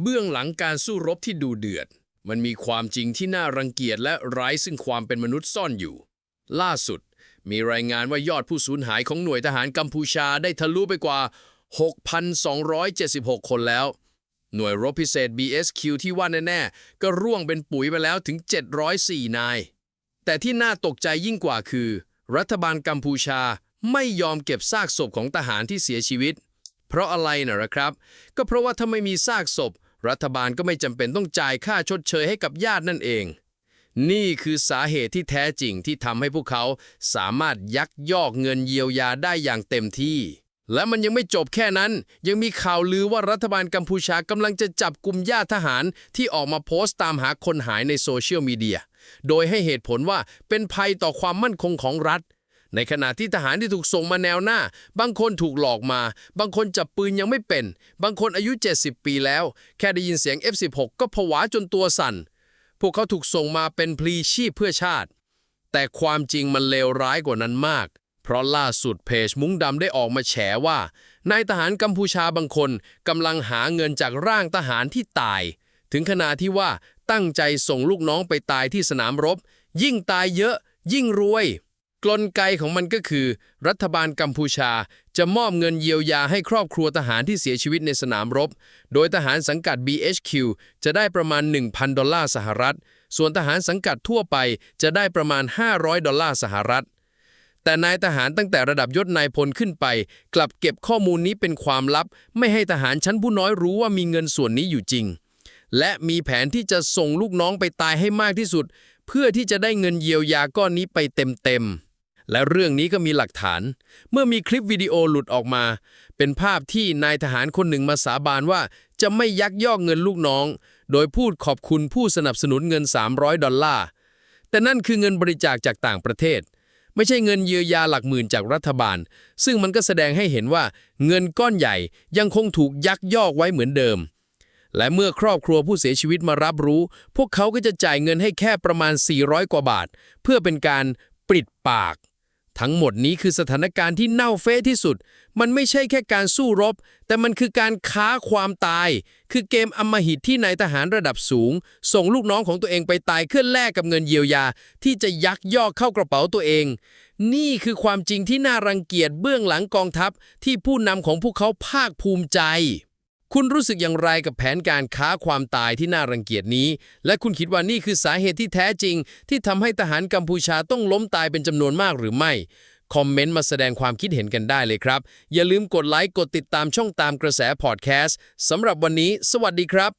เบื้องหลังการสู้รบที่ดูเดือด มันมีความจริงที่น่ารังเกียจและไร้ซึ่งความเป็นมนุษย์ซ่อนอยู่ ล่าสุด มีรายงานว่ายอดผู้สูญหายของหน่วยทหารกัมพูชาได้ทะลุไปกว่า 6,276 คนแล้ว หน่วยรบพิเศษ BSQ ที่ว่าแน่ๆ ก็ร่วงเป็นปุ๋ยไปแล้วถึง 704 นาย แต่ที่น่าตกใจยิ่งกว่าคือ รัฐบาลกัมพูชาไม่ยอมเก็บซากศพของทหารที่เสียชีวิต เพราะอะไรนะหรอครับ ก็เพราะว่าถ้าไม่มีซากศพ รัฐบาลก็ไม่จำเป็นต้องจ่ายค่าชดเชยให้กับญาตินั่นเอง นี่คือสาเหตุที่แท้จริงที่ทำให้พวกเขาสามารถยักยอกเงินเยียวยาได้อย่างเต็มที่ และมันยังไม่จบแค่นั้น ยังมีข่าวลือว่ารัฐบาลกัมพูชากำลังจะจับกลุ่มญาติทหารที่ออกมาโพสต์ตามหาคนหายในโซเชียลมีเดียโดยให้เหตุผลว่าเป็นภัยต่อความมั่นคงของรัฐ ในขณะที่ทหารที่ถูกส่งมาแนวหน้า บางคนถูกหลอกมา บางคนจับปืนยังไม่เป็น บางคนอายุ 70 ปีแล้ว แค่ได้ยินเสียง F16 ก็ผวาจนตัวสั่น พวกเขาถูกส่งมาเป็นพลีชีพเพื่อชาติ แต่ความจริงมันเลวร้ายกว่านั้นมาก เพราะล่าสุดเพจมุ้งดำได้ออกมาแฉว่านายทหารกัมพูชาบางคนกำลังหาเงินจากร่างทหารที่ตาย ถึงขนาดที่ว่าตั้งใจส่งลูกน้องไปตายที่สนามรบ ยิ่งตายเยอะ ยิ่งรวย กลไกของมันก็คือ รัฐบาลกัมพูชา จะมอบเงินเยียวยาให้ครอบครัวทหารที่เสียชีวิตในสนามรบ โดยทหารสังกัด BHQ จะได้ประมาณ 1,000 ดอลลาร์สหรัฐ ส่วนทหารสังกัดทั่วไปจะได้ประมาณ 500 ดอลลาร์สหรัฐ แต่นายทหารตั้งแต่ระดับยศนายพลขึ้นไป กลับเก็บข้อมูลนี้เป็นความลับ ไม่ให้ทหารชั้นผู้น้อยรู้ว่ามีเงินส่วนนี้อยู่จริง และมีแผนที่จะส่งลูกน้องไปตายให้มากที่สุด เพื่อที่จะได้เงินเยียวยาก้อนนี้ไปเต็มๆ และเรื่องนี้ก็มีหลักฐาน เมื่อมีคลิปวิดีโอหลุดออกมา เป็นภาพที่นายทหารคนหนึ่งมาสาบานว่าจะไม่ยักยอกเงินลูกน้อง โดยพูดขอบคุณผู้สนับสนุนเงิน 300 ดอลลาร์ แต่นั่นคือเงินบริจาคจากต่างประเทศ ไม่ใช่เงินเยียวยาหลักหมื่นจากรัฐบาล ซึ่งมันก็แสดงให้เห็นว่าเงินก้อนใหญ่ยังคงถูกยักยอกไว้เหมือนเดิม และเมื่อครอบครัวผู้เสียชีวิตมารับรู้ พวกเขาก็จะจ่ายเงินให้แค่ประมาณ 400 กว่าบาท เพื่อเป็นการปิดปาก ทั้งหมดนี้คือสถานการณ์ที่เน่าเฟะที่สุด มันไม่ใช่แค่การสู้รบ แต่มันคือการค้าความตาย คือเกมอำมหิตที่นายทหารระดับสูง ส่งลูกน้องของตัวเองไปตายเพื่อแลกกับเงินเยียวยา ที่จะยักยอกเข้ากระเป๋าตัวเอง นี่คือความจริงที่น่ารังเกียจเบื้องหลังกองทัพที่ผู้นำของพวกเขาภาคภูมิใจ คุณรู้สึกอย่างไรกับแผนการค้าความตายที่น่ารังเกียจนี้ และคุณคิดว่านี่คือสาเหตุที่แท้จริง ที่ทำให้ทหารกัมพูชาต้องล้มตายเป็นจำนวนมากหรือไม่ คอมเมนต์มาแสดงความคิดเห็นกันได้เลยครับ อย่าลืมกดไลค์กดติดตามช่องตามกระแสพอดแคสต์สำหรับวันนี้ สวัสดีครับ